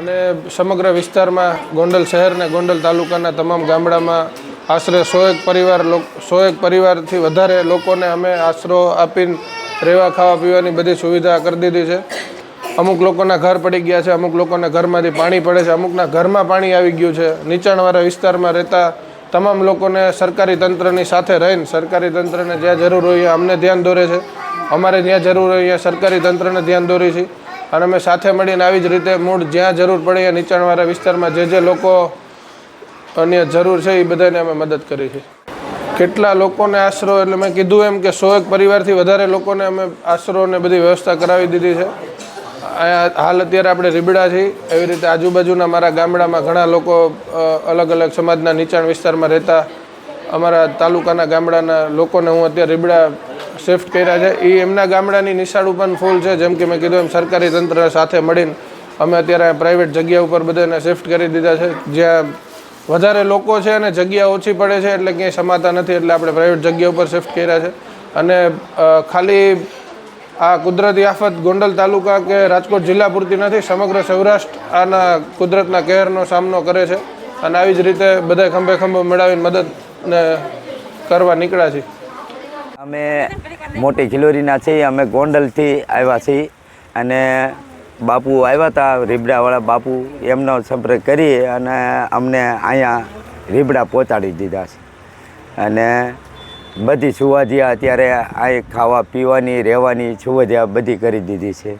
સમગ્ર વિસ્તારમાં ગોંડલ શહેર ને ગોંડલ તાલુકાના તમામ ગામડામાં આશરે સો એક પરિવાર સો એક પરિવારથી વધારે લોકોને અમે આશરો આપીને રહેવા, ખાવા, પીવાની બધી સુવિધા કરી દીધી છે. અમુક લોકોના ઘર પડી ગયા છે, અમુક લોકોના ઘરમાંથી પાણી પડે છે, અમુકના ઘરમાં પાણી આવી ગયું છે. નીચાણવાળા વિસ્તારમાં રહેતા તમામ લોકોને સરકારી તંત્રની સાથે રહીને, સરકારી તંત્રને જ્યાં જરૂર હોય અમને ધ્યાન દોરે છે. અમારે જ્યાં જરૂર હોય ત્યાં સરકારી તંત્રને ધ્યાન દોરી છે અને અમે સાથે મળીને આવી જ રીતે મૂળ જ્યાં જરૂર પડે એ નીચાણવાળા વિસ્તારમાં જે જે લોકો અન્ય જરૂર છે એ બધાને અમે મદદ કરી છે. કેટલા લોકોને આશરો, એટલે મેં કીધું એમ કે સો એક પરિવારથી વધારે લોકોને અમે આશરો ને બધી વ્યવસ્થા કરાવી દીધી છે. હાલ અત્યારે આપણે રીબડા છીએ. એવી રીતે આજુબાજુના મારા ગામડામાં ઘણા લોકો અલગ અલગ સમાજના નીચાણ વિસ્તારમાં રહેતા. અમારા તાલુકાના ગામડાના લોકોને હું અત્યારે રીબડા શિફ્ટ કર્યા છે. એ એમના ગામડાની નિશાળું પણ ફૂલ છે. જેમ કે મેં કીધું એમ સરકારી તંત્ર સાથે મળીને અમે અત્યારે પ્રાઇવેટ જગ્યા ઉપર બધાને શિફ્ટ કરી દીધા છે. જ્યાં વધારે લોકો છે અને જગ્યા ઓછી પડે છે એટલે ક્યાંય સમાતા નથી એટલે આપણે પ્રાઇવેટ જગ્યા ઉપર શિફ્ટ કર્યા છે. અને ખાલી આ કુદરતી આફત ગોંડલ તાલુકા કે રાજકોટ જિલ્લા પૂરતી નથી, સમગ્ર સૌરાષ્ટ્ર આના કુદરતના કહેરનો સામનો કરે છે. અને આવી જ રીતે બધા ખંભે ખંભો મેળવીને મદદ ને કરવા નીકળ્યા છીએ. અમે મોટી ખિલોરીના છીએ, અમે ગોંડલથી આવ્યા છીએ. અને બાપુ આવ્યા હતા, રીબડાવાળા બાપુ, એમનો સંપર્ક કરી અને અમને અહીંયા રીબડા પહોંચાડી દીધા છે. અને બધી સુવાધિયા અત્યારે અહીં ખાવા પીવાની, રહેવાની સુવાધિયા બધી કરી દીધી છે.